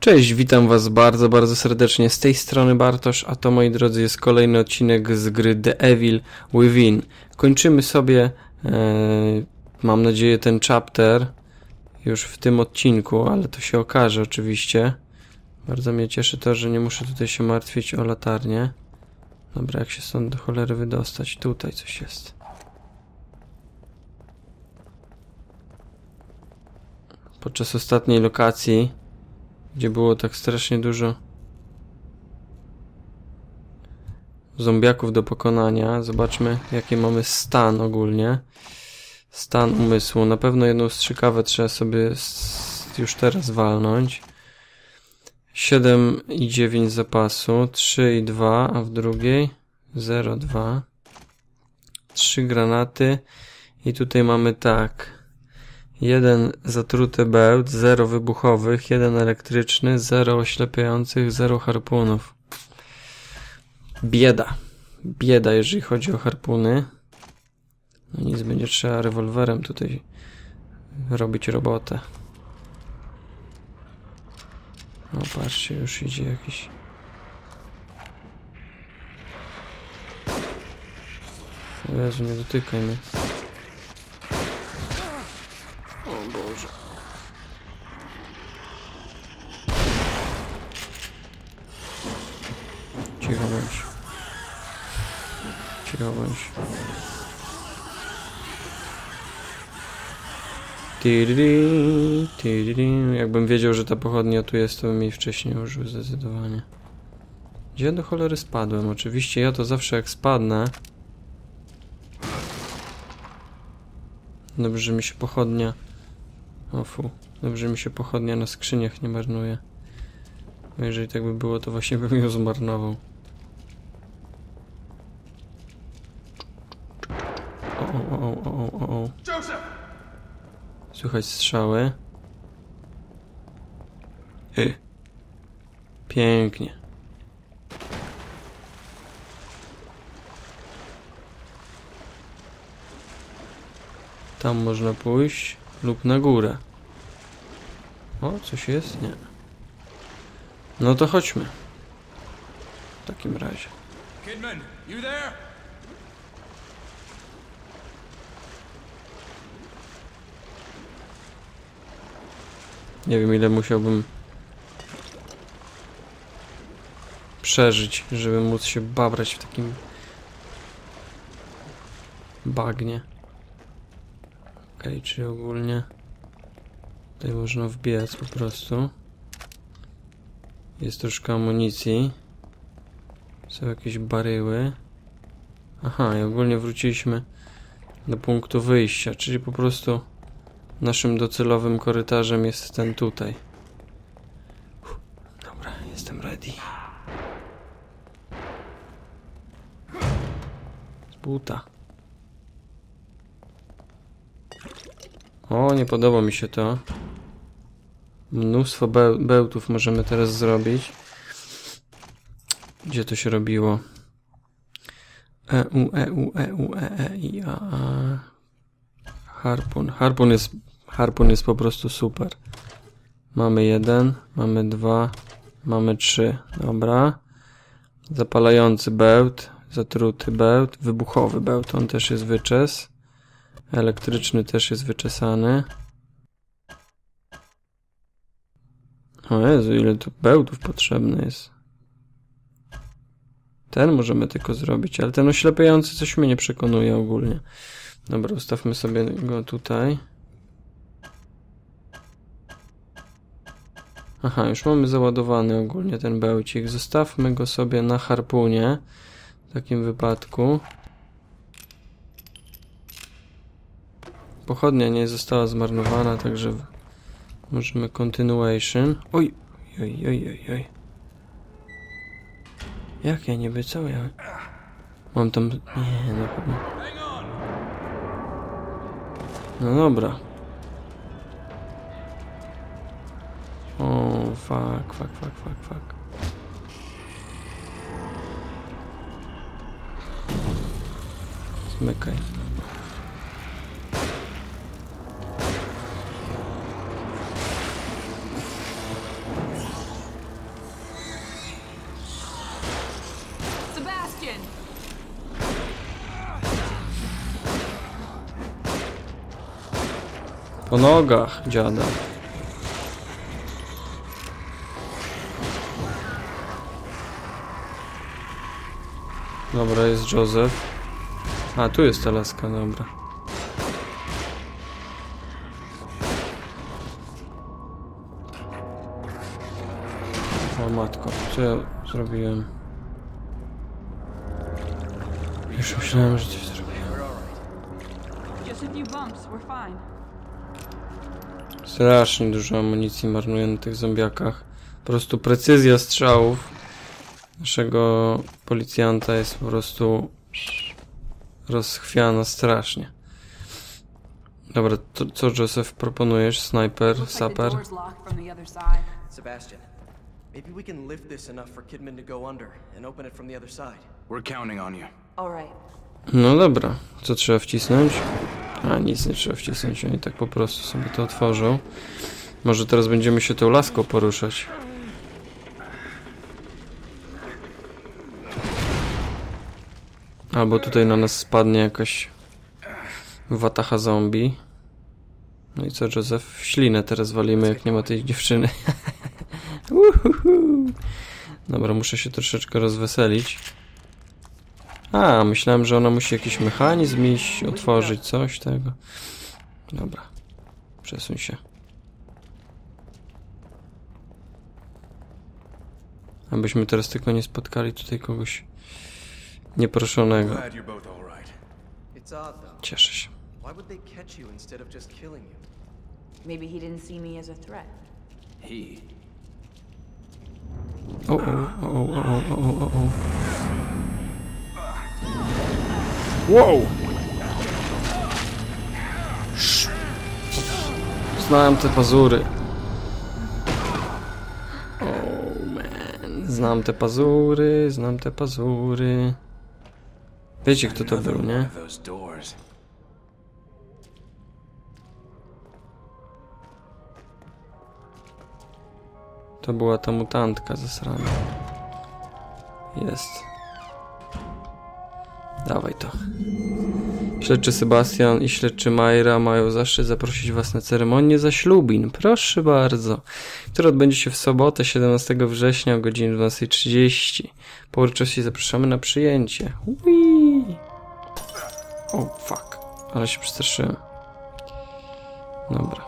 Cześć, witam was bardzo, bardzo serdecznie. Z tej strony Bartosz, a to moi drodzy jest kolejny odcinek z gry The Evil Within. Kończymy sobie, e, mam nadzieję, ten chapter już w tym odcinku, ale to się okaże oczywiście. Bardzo mnie cieszy to, że nie muszę tutaj się martwić o latarnię. Dobra, jak się stąd do cholery wydostać? Tutaj coś jest. Podczas ostatniej lokacji, gdzie było tak strasznie dużo zombiaków do pokonania, zobaczmy jaki mamy stan ogólnie. Stan umysłu. Na pewno jedną strzykawę trzeba sobie już teraz walnąć. 7 i 9 zapasu, 3 i 2, a w drugiej 0, 2. 3 granaty i tutaj mamy tak. Jeden zatruty bełt, 0 wybuchowych, jeden elektryczny, 0 oślepiających, 0 harpunów. Bieda. Bieda, jeżeli chodzi o harpuny. No nic, będzie trzeba rewolwerem tutaj robić robotę. No patrzcie, już idzie jakiś... Jezu, nie dotykaj mnie. O Boże. Cicho bądź. Cicho bądź. Tiriri, tiriri. Jakbym wiedział, że ta pochodnia tu jest, to bym jej wcześniej użył zdecydowanie. Gdzie do cholery spadłem? Oczywiście ja to zawsze jak spadnę. Dobrze, że mi się pochodnia... O fu. Dobrze, że mi się pochodnia na skrzyniach nie marnuje. Bo jeżeli tak by było, to właśnie bym ją zmarnował. O, o, o, o, o, o. Słychać strzały. Pięknie. Tam można pójść lub na górę. O, coś jest? Nie. No to chodźmy. W takim razie. Kidman, you there? Nie wiem ile musiałbym przeżyć, żeby móc się babrać w takim bagnie. Okej, okay, czyli ogólnie tutaj można wbiec po prostu. Jest troszkę amunicji. Są jakieś baryły. Aha, i ogólnie wróciliśmy do punktu wyjścia, czyli po prostu Naszym docelowym korytarzem jest ten tutaj. Dobra, jestem ready. Z buta. O, nie podoba mi się to. Mnóstwo be bełtów możemy teraz zrobić. Gdzie to się robiło? E, U, E, U, E, U, E, E, I, A, A. Harpun. Harpun jest Harpun jest po prostu super. Mamy jeden, mamy dwa, mamy trzy. Dobra. Zapalający bełt, zatruty bełt, wybuchowy bełt, on też jest wyczes. Elektryczny też jest wyczesany. O Jezu, ile tu bełtów potrzebne jest. Ten możemy tylko zrobić, ale ten oślepiający coś mnie nie przekonuje ogólnie. Dobra, ustawmy sobie go tutaj. Aha, już mamy załadowany ogólnie ten bełcik. Zostawmy go sobie na harpunie. W takim wypadku. Pochodnia nie została zmarnowana, także możemy continuation. Oj, oj, oj, oj, oj. Jak ja niby co ja? Mam tam... Nie, no. No dobra. Fuck, fuck, fuck, fuck, fuck. Zmykaj. Po nogach dziada. Dobra, jest Joseph. A, tu jest ta laska, dobra. O matko, co ja zrobiłem? Już myślałem, że coś zrobiłem. Strasznie dużo amunicji marnuję na tych zombiakach. Po prostu precyzja strzałów naszego policjanta jest po prostu rozchwiana strasznie. Dobra, to co Joseph proponujesz? The saper? Sebastian, maybe we can lift this enough for Kidman to go under and open it from the other side. We're counting on you. All right. No dobra, co trzeba wcisnąć? A, nic nie trzeba wcisnąć, oni tak po prostu sobie to otworzą. Może teraz będziemy się tą laską poruszać. Albo tutaj na nas spadnie jakaś watacha zombie. No i co? W ślinę teraz walimy, jak nie ma tej dziewczyny. Dobra, muszę się troszeczkę rozweselić. A, myślałem, że ona musi jakiś mechanizm iść, otworzyć coś tego. Dobra. Przesuń się. Abyśmy teraz tylko nie spotkali tutaj kogoś though. Cieszę się. Why would they catch you instead of just killing you? Maybe he didn't see me as a threat. He. O, o, o, o, o, o, o, o. Wow! Znałem te pazury. Oh man. Znam te pazury, znam te pazury. Wiecie kto to był, nie? To była ta mutantka zasrana. Jest. Dawaj to. Śledczy Sebastian i śledczy Majra mają zaszczyt zaprosić Was na ceremonię zaślubin. Proszę bardzo. Która odbędzie się w sobotę 17 września o godzinie 12.30. Po uroczystości zapraszamy na przyjęcie. Ui. O, fuck. Ale się przestraszyłem. Dobra.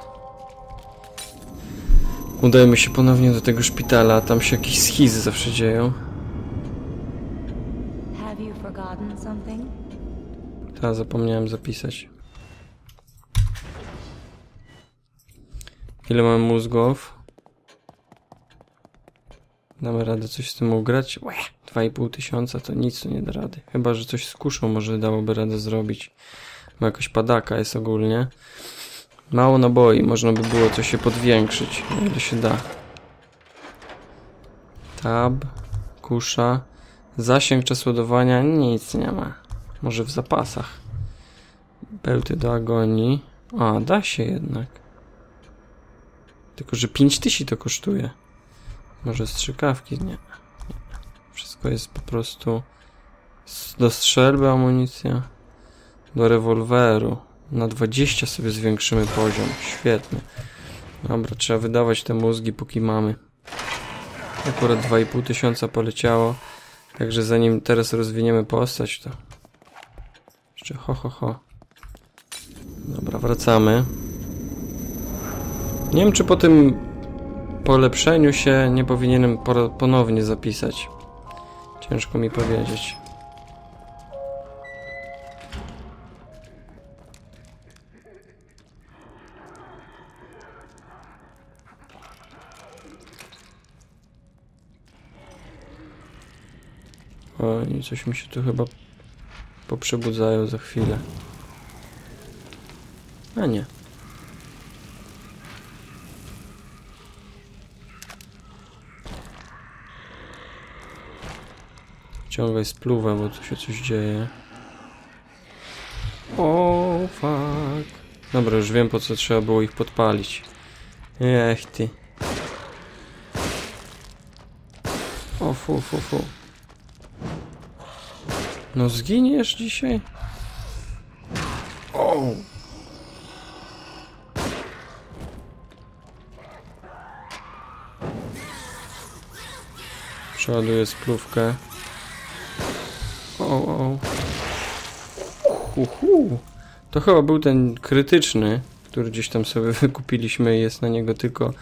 Udajmy się ponownie do tego szpitala, tam się jakieś schizy zawsze dzieją. Something? Ta, zapomniałem zapisać. Ile mam mózgów? Damy radę coś z tym ugrać? Łe, 2,5 tysiąca to nic nie da rady. Chyba, że coś z kuszą może dałoby radę zrobić. Bo jakoś padaka jest ogólnie. Mało naboi, można by było coś się podwiększyć, ile się da. Tab, kusza, zasięg czas ładowania, nic nie ma. Może w zapasach. Bełty do agonii. A, da się jednak. Tylko, że 5000 to kosztuje. Może strzykawki? Nie. nie. Wszystko jest po prostu do strzelby amunicja. Do rewolweru. Na 20 sobie zwiększymy poziom. Świetnie. Dobra, trzeba wydawać te mózgi póki mamy. Akurat 2,5 tysiąca poleciało. Także zanim teraz rozwiniemy postać, to jeszcze ho, ho, ho. Dobra, wracamy. Nie wiem, czy po tym polepszeniu się nie powinienem po- ponownie zapisać. Ciężko mi powiedzieć. O, i coś mi się tu chyba poprzebudzają za chwilę. A nie. Ciągaj spluwę, bo tu się coś dzieje. O, fuck. Dobra, już wiem po co trzeba było ich podpalić. Ech ty. O, fu, fu, fu. No zginiesz dzisiaj? O! Przeładuję spluwkę. O, o. Hu, hu. To chyba był ten krytyczny, który gdzieś tam sobie wykupiliśmy i jest na niego tylko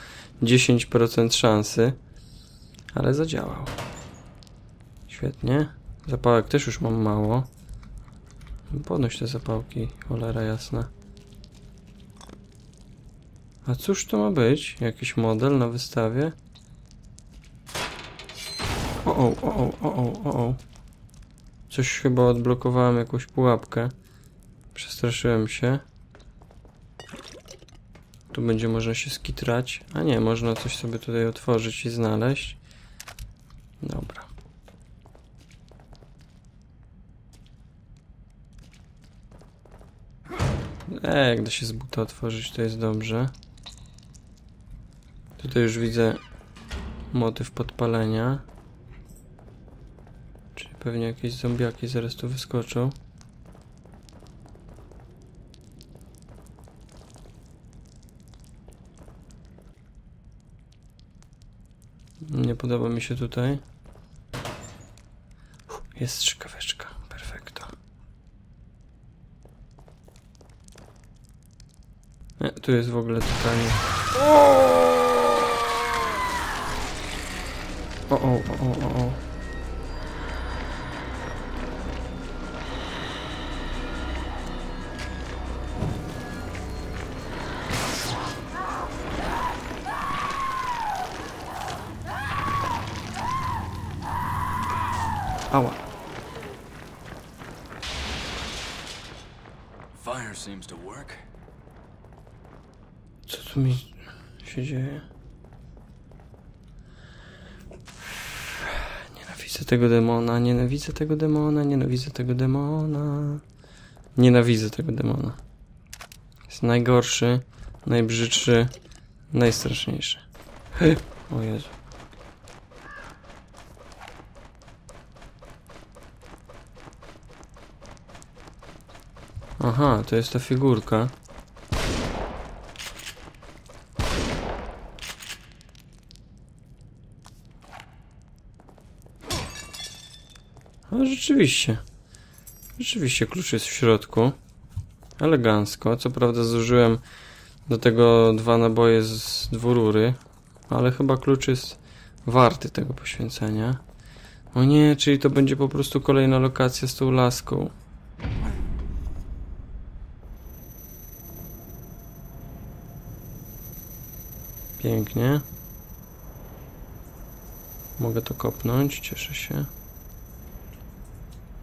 10% szansy. Ale zadziałał. Świetnie. Zapałek też już mam mało. Podnoś te zapałki, cholera jasna. A cóż to ma być? Jakiś model na wystawie? O, o, o, o, o, o, o. Coś chyba odblokowałem, jakąś pułapkę. Przestraszyłem się. Tu będzie można się skitrać. A nie, można coś sobie tutaj otworzyć i znaleźć. Dobra. E, jak da się z buta otworzyć, to jest dobrze. Tutaj już widzę motyw podpalenia. Czyli pewnie jakieś zombiaki zaraz tu wyskoczą. Nie podoba mi się tutaj. Jest strzykaweczka. Perfekto. Nie, tu jest w ogóle totalnie... O, o, o, o, o, tego demona, nienawidzę tego demona, nienawidzę tego demona. Nienawidzę tego demona. Jest najgorszy, najbrzydszy, najstraszniejszy. O Jezu. Aha, to jest ta figurka. A rzeczywiście. Rzeczywiście klucz jest w środku. Elegancko. Co prawda zużyłem do tego dwa naboje z dwurury, ale chyba klucz jest warty tego poświęcenia. O nie, czyli to będzie po prostu kolejna lokacja z tą laską. Pięknie. Mogę to kopnąć, cieszę się.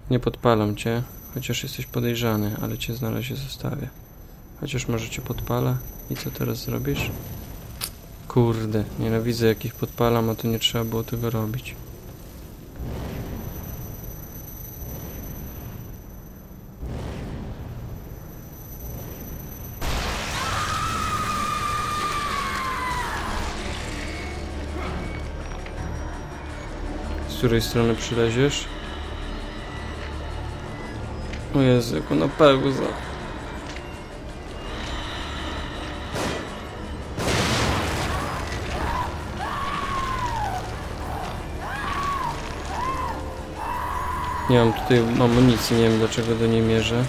Nie podpalam cię, chociaż jesteś podejrzany, ale cię na razie zostawię. Chociaż może cię podpalę. I co teraz zrobisz? Kurde, nienawidzę jak ich podpalam, a to nie trzeba było tego robić. Z której strony przyleziesz? O Jezu, jak pełza. Nie mam tutaj amunicji, nie wiem dlaczego do niej mierzę.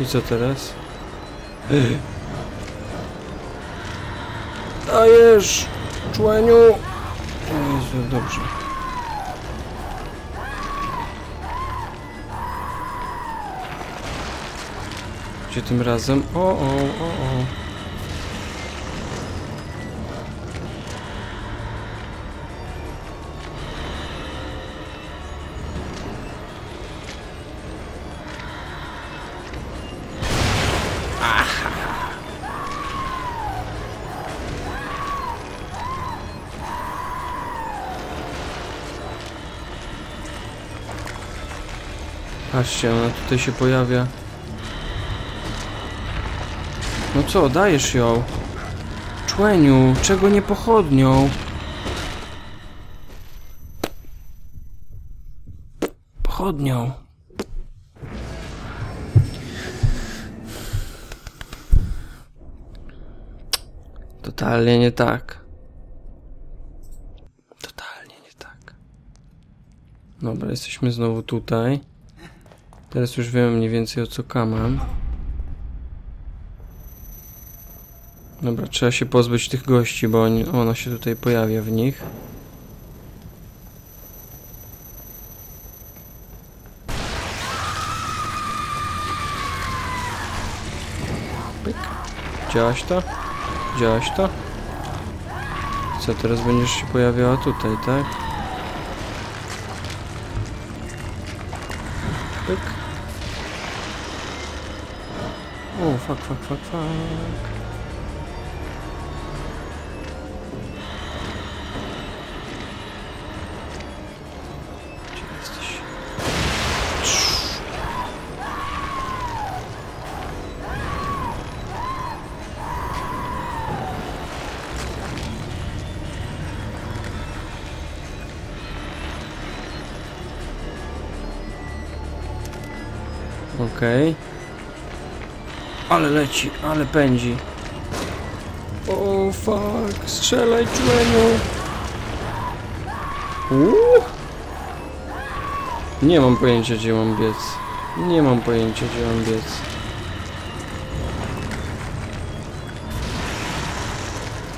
I co teraz? Dajesz, człeniu! O Jezu, dobrze. Gdzie tym razem? O, o, o, o. Patrzcie, ona tutaj się pojawia. No co, dajesz ją? Człeniu, czego nie pochodnią? Pochodnią. Totalnie nie tak. Totalnie nie tak. Dobra, jesteśmy znowu tutaj. Teraz już wiem mniej więcej o co kamam. Dobra, trzeba się pozbyć tych gości, bo oni, ona się tutaj pojawia w nich. Pyk. Widziałaś to? Widziałaś to? Co, teraz będziesz się pojawiała tutaj, tak? Pyk. O, fuck, fuck, fuck, fuck. Okej. Ale leci, ale pędzi. O fuck, strzelaj człeniu. Uuu. Nie mam pojęcia gdzie mam biec. Nie mam pojęcia gdzie mam biec.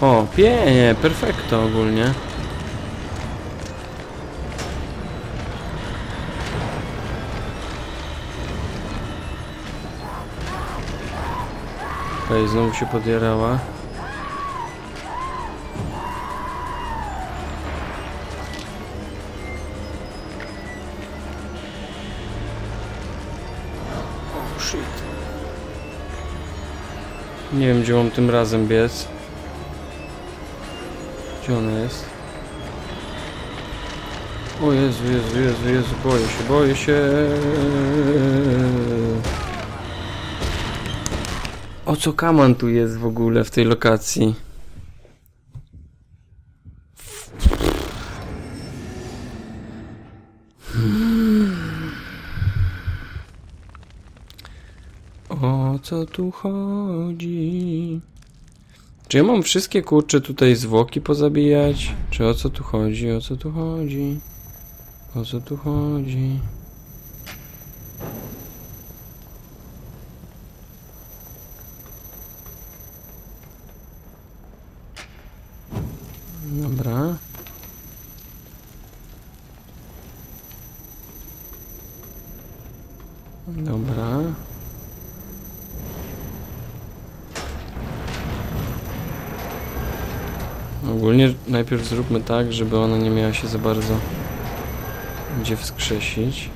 O, pięknie, perfekto ogólnie. Okej, znowu się podjarała. Oh shit. Nie wiem gdzie mam tym razem biec. Gdzie ona jest? O Jezu, Jezu, Jezu, Jezu, boję się, boję się. O co kaman tu jest w ogóle w tej lokacji? O co tu chodzi? Czy ja mam wszystkie kurcze tutaj zwłoki pozabijać? Czy o co tu chodzi? O co tu chodzi? O co tu chodzi? Dobra. Dobra. Ogólnie najpierw zróbmy tak, żeby ona nie miała się za bardzo gdzie wskrzesić.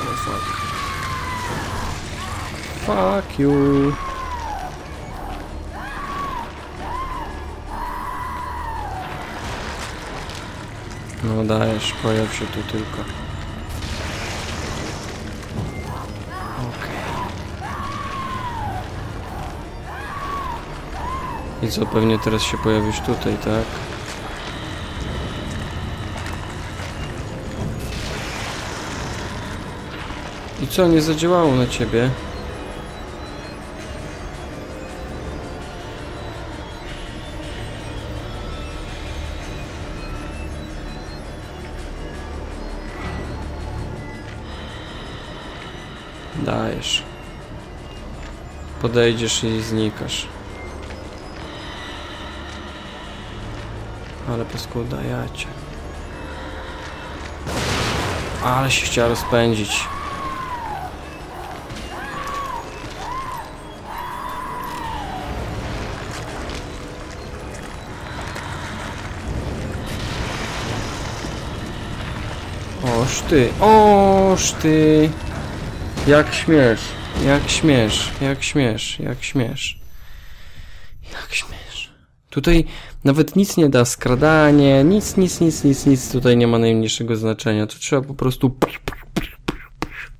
Oh fuck. Fuck you. No dajesz, pojaw się tu tylko. I co, pewnie teraz się pojawisz tutaj, tak? I co, nie zadziałało na ciebie? Dajesz. Podejdziesz i znikasz. Ale paskuda jacie. Ale się chciała rozpędzić. Oż ty, oż ty. Jak śmiesz, jak śmiesz, jak śmiesz, jak śmiesz. Tutaj nawet nic nie da, skradanie, nic, nic, nic, nic, nic tutaj nie ma najmniejszego znaczenia. Tu trzeba po prostu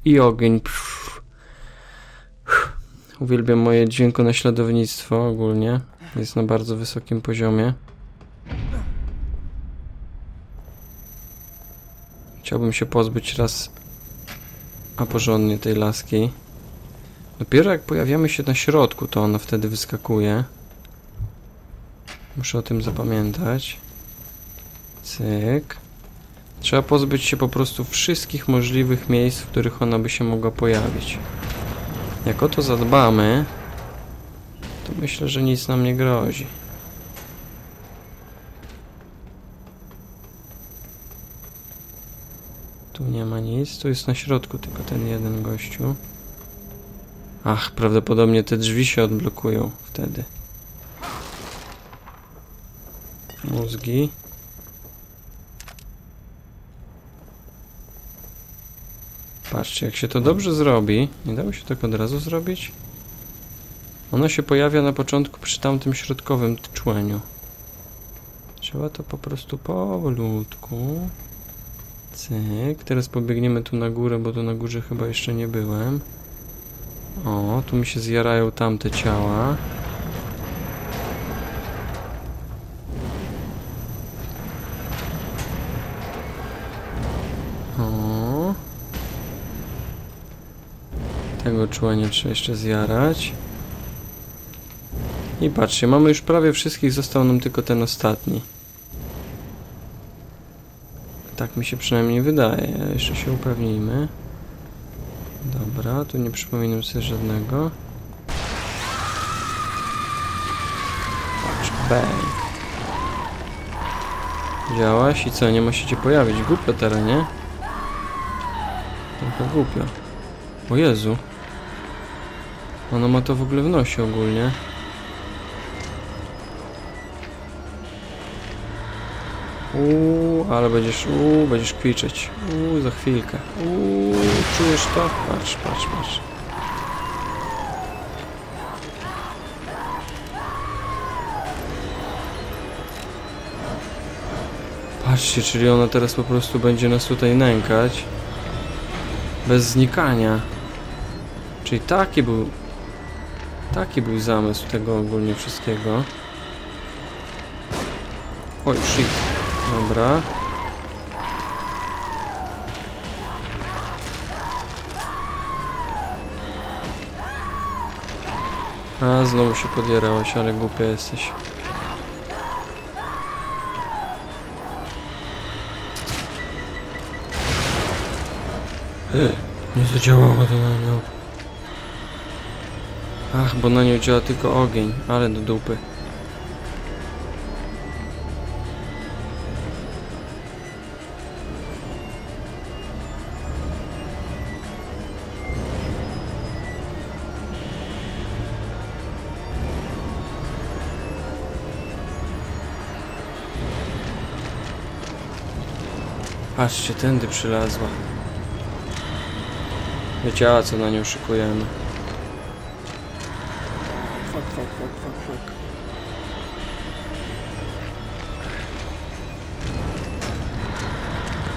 i ogień. Uwielbiam moje dźwiękonaśladownictwo ogólnie. Jest na bardzo wysokim poziomie. Chciałbym się pozbyć raz a porządnie tej laski. Dopiero jak pojawiamy się na środku, to ona wtedy wyskakuje. Muszę o tym zapamiętać. Cyk. Trzeba pozbyć się po prostu wszystkich możliwych miejsc, w których ona by się mogła pojawić. Jak o to zadbamy, to myślę, że nic nam nie grozi. Tu nie ma nic, tu jest na środku tylko ten jeden gościu. Ach, prawdopodobnie te drzwi się odblokują wtedy. Mózgi. Patrzcie, jak się to dobrze zrobi, nie dało się tak od razu zrobić? Ono się pojawia na początku przy tamtym środkowym człeniu. Trzeba to po prostu powolutku. Cyk. Teraz pobiegniemy tu na górę, bo tu na górze chyba jeszcze nie byłem. O, tu mi się zjarają tamte ciała. Tego człenia trzeba jeszcze zjarać. I patrzcie, mamy już prawie wszystkich, został nam tylko ten ostatni. Tak mi się przynajmniej wydaje. Jeszcze się upewnijmy. Dobra, tu nie przypominam sobie żadnego. Patrz, bang. Działaś i co, nie ma się cię pojawić? Głupio teraz, nie? Trochę głupio. O Jezu. Ona ma to w ogóle w nosie ogólnie. Uuu, ale będziesz, uuu, będziesz kwiczeć. Uuu, za chwilkę. Uuu, czujesz to? Patrz, patrz, patrz. Patrzcie, czyli ona teraz po prostu będzie nas tutaj nękać. Bez znikania. Czyli taki był... Taki był zamysł tego ogólnie wszystkiego. Oj, shit. Dobra. A, znowu się podjerałaś, ale głupia jesteś. Nie zadziałało to na nią. Ach, bo na nią działa tylko ogień, ale do dupy. Patrzcie, tędy przylazła. Wiedziała, co na nią szykujemy. Fuck, fuck.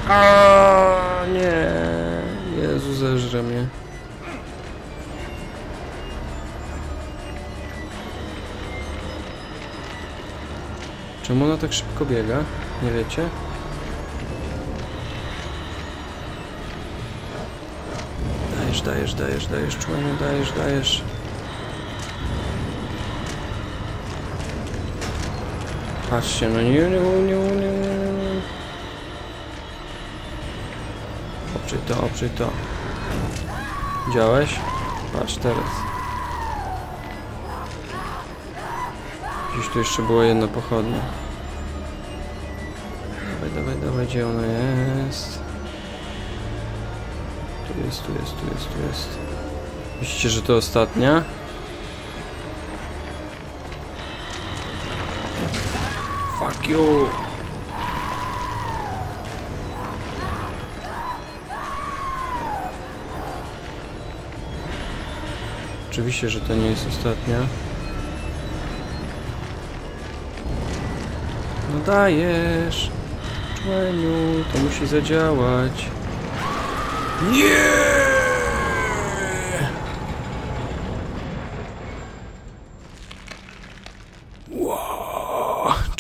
A nie. Jezu, zeżre mnie. Czemu ona tak szybko biega? Nie wiecie? Dajesz, dajesz, dajesz, dajesz, członiu, dajesz, dajesz. Patrzcie, no nie, nie, nie, nie, nie. Oprzyj to, oprzyj to. Widziałeś? Patrz teraz. Gdzieś tu jeszcze była jedna pochodnia. Dawaj, dawaj, dawaj, gdzie ona jest? Tu jest, tu jest, tu jest, tu jest. Myślicie, że to ostatnia? You! Oczywiście, że to nie jest ostatnia. No dajesz! Człeniu, to musi zadziałać. Nie!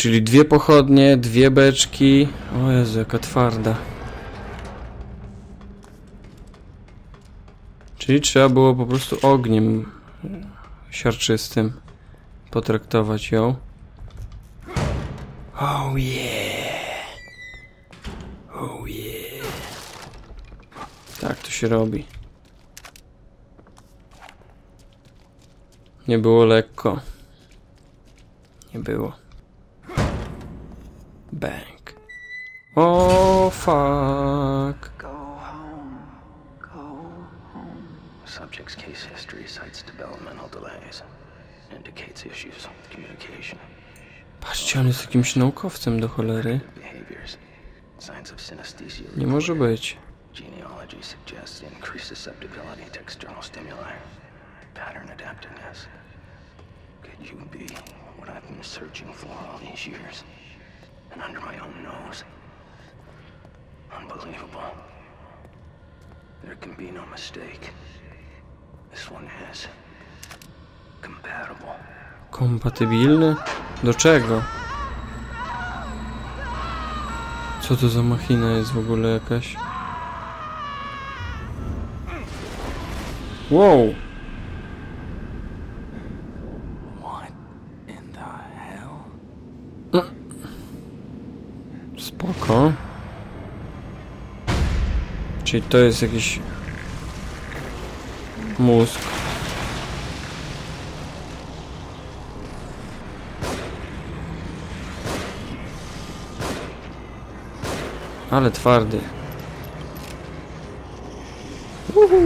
Czyli dwie pochodnie, dwie beczki. O Jezu, jaka twarda. Czyli trzeba było po prostu ogniem siarczystym potraktować ją. Oh yeah! Oh yeah! Tak to się robi. Nie było lekko. Nie było. Bang. O oh, fuck. Go home. Go home. Subject's case history cites developmental delays. Indicates issues with communication. Patrzcie, on jest jakimś naukowcem do cholery. Behaviors. Signs of synesthesia. Nie może być. Genealogy suggests increased susceptibility to external stimuli. Pattern adaptiveness. Could you be what I've been searching for all these years? And under my own nose. Unbelievable. There can be no mistake. This one is compatible. Kompatybilny? Do czego? Co to za machina jest w ogóle jakaś? Wow! Czyli to jest jakiś mózg. Ale twardy. Uhu.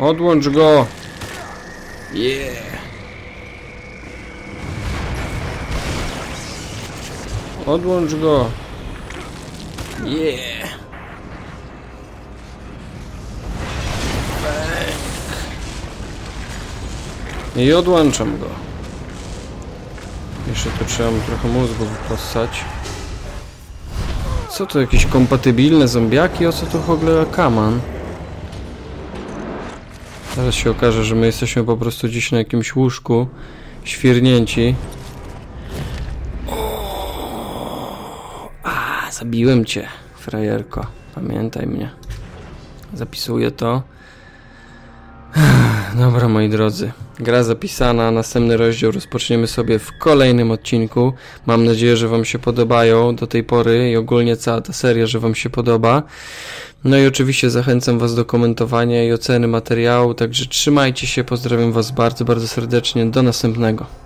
Odłącz go! Yeah! Odłącz go! Yeah! I odłączam go. Jeszcze tu trzeba mu trochę mózgu wypossać. Co to, jakieś kompatybilne zombiaki? O co tu w ogóle kaman? Zaraz się okaże, że my jesteśmy po prostu dziś na jakimś łóżku świrnięci. O, a, zabiłem cię, frajerko. Pamiętaj mnie. Zapisuję to. Dobra, moi drodzy. Gra zapisana, następny rozdział rozpoczniemy sobie w kolejnym odcinku. Mam nadzieję, że Wam się podobają do tej pory i ogólnie cała ta seria, że Wam się podoba. No i oczywiście zachęcam Was do komentowania i oceny materiału, także trzymajcie się, pozdrawiam Was bardzo, bardzo serdecznie. Do następnego.